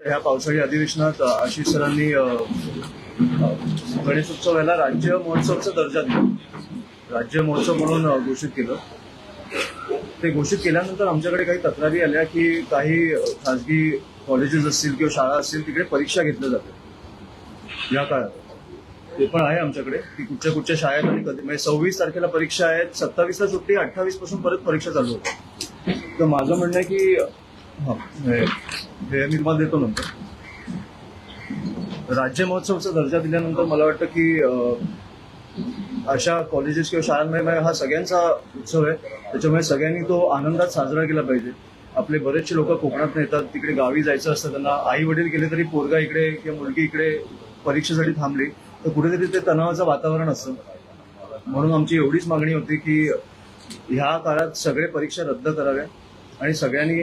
ह्या पावसाळी अधिवेशनात आशिष सरांनी अ, गणेशोत्सव याला राज्य महोत्सवचा दर्जा दिला. राज्य महोत्सव म्हणून घोषित केलं. ते घोषित केल्यानंतर आमच्याकडे काही तक्रारी आल्या की काही खासगी खाजगी कॉलेजेस असतील किंवा शाळा असतील तिकडे परीक्षा घेतल्या जातात. या काळात. ते पण आहे आमच्याकडे की कुठच्या कुठच्या शाळेत आणि कधी म्हणजे सव्वीस तारखेला परीक्षा आहेत सत्तावीसला सुट्टी अठ्ठावीसपासून परत परीक्षा चालू होते तर माझं म्हणणं आहे की मी तुम्हाला देतो नंतर. राज्य महोत्सवचा दर्जा दिल्यानंतर मला वाटतं की अशा कॉलेजेस किंवा शाळांमध्ये हा सगळ्यांचा उत्सव आहे. त्याच्यामुळे सगळ्यांनी तो आनंदात साजरा केला पाहिजे. आपले बरेचसे लोक कोकणात येतात तिकडे गावी जायचं असतं त्यांना आई वडील गेले तरी पोरगा इकडे किंवा मुलगी इकडे परीक्षेसाठी थांबली तर कुठेतरी ते तणावाचं वातावरण असतं. म्हणून आमची एवढीच मागणी होती की ह्या काळात सगळे परीक्षा रद्द कराव्या आणि सगळ्यांनी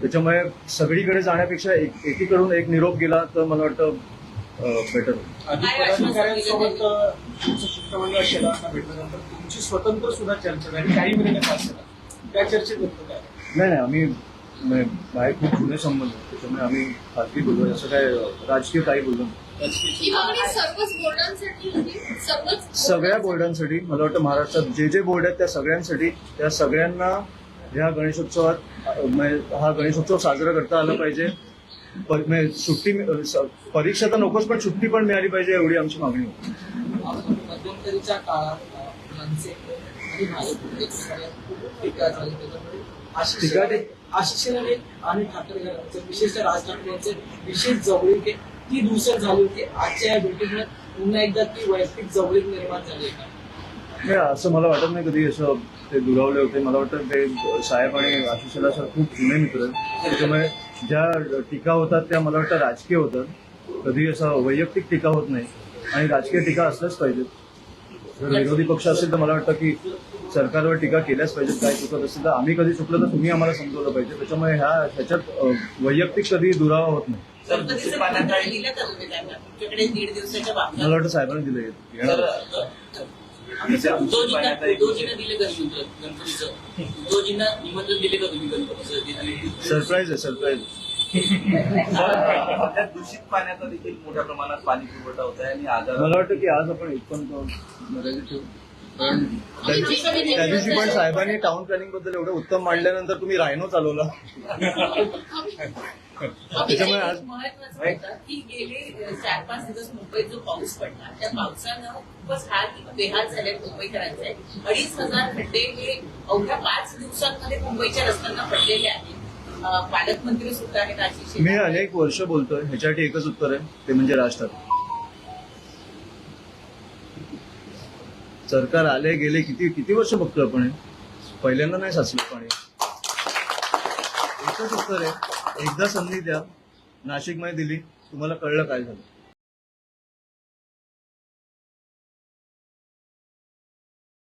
त्याच्यामुळे सगळीकडे जाण्यापेक्षा एक- एकीकडून एक निरोप गेला तर मला वाटतं बेटर तुमचं शिष्टमंडळ भेटल्यानंतर तुमची स्वतंत्र सुद्धा चर्चा झाली. काही त्या काय? नाही नाही आम्ही म्हणजे बाहेर खूप जुने संबंध. त्याच्यामुळे आम्ही खाजगी बोललो असं काय राजकीय काही बोललो नाही. ही मागणी सर्वच बोर्डांसाठी होती? सर्वच सगळ्या बोर्डांसाठी. मला वाटतं महाराष्ट्रात जे जे बोर्ड आहेत त्या सगळ्यांसाठी त्या सगळ्यांना ह्या गणेशोत्सवात हा गणेशोत्सव साजरा करता आला पाहिजे. सुट्टी परीक्षा तर नकोच पण सुट्टी पण मिळाली पाहिजे एवढी आमची मागणी होती. मध्यंतरीच्या काळात आणि ठाकरे घराण्याचं विशेषतः राज ठाकरे यांचे विशेष जवळीक ती दुसर झाली होती. आजच्या या भेटीमुळे पुन्हा एकदा ती वैयक्तिक जवळीक निर्माण झाली आहे. का नाही असं मला वाटत नाही कधी असं ते दुरावले होते. मला वाटतं ते साहेब आणि आशिषला सर खूप जुने मित्र त्याच्यामुळे ज्या टीका होतात त्या मला वाटतं राजकीय होतात. कधी असं वैयक्तिक टीका होत नाही. आणि राजकीय टीका असल्याच पाहिजेत. जर विरोधी पक्ष असेल तर मला वाटतं की सरकारवर टीका केल्याच पाहिजेत. काय चुकत असेल तर आम्ही कधी चुकलं तर तुम्ही आम्हाला समजवलं पाहिजे. त्याच्यामुळे ह्या ह्याच्यात वैयक्तिक कधी दुरावा होत नाही. मला वाटतं साहेबांनी दिलं येणार सरप्राईज आहे सरप्राईज. दूषित पाण्याचा देखील मोठ्या प्रमाणात पाणी पुरवठा होत आहे आणि आजार मला वाटतं की आज आपण मर्यादित ठेवू. त्या दिवशी पण साहेबांनी टाउन प्लॅनिंगबद्दल एवढं उत्तम मांडल्यानंतर तुम्ही रायनो चालवला. त्याच्यामुळे आज- महत्वाचं होतं की गेले चार पाच दिवस मुंबईत जो पाऊस पडला त्या पावसानं खूपच हाल बेहाल झाले मुंबईकरांचे. अडीच हजार खड्डे हे अवघ्या पाच दिवसांमध्ये मुंबईच्या रस्त्यांना पडलेले आहेत. पालकमंत्री सुद्धा आहेत मी. अनेक वर्ष बोलतोय ह्याच्यासाठी एकच उत्तर आहे ते म्हणजे राज ठाकरे सरकार आले गेले किती किती वर्ष बघतोय आपण पहिल्यांदा नाही साचलं पाणी. एकच उत्तर आहे. एकदा संधी द्या. नाशिकमध्ये दिली. तुम्हाला कळलं काय झालं.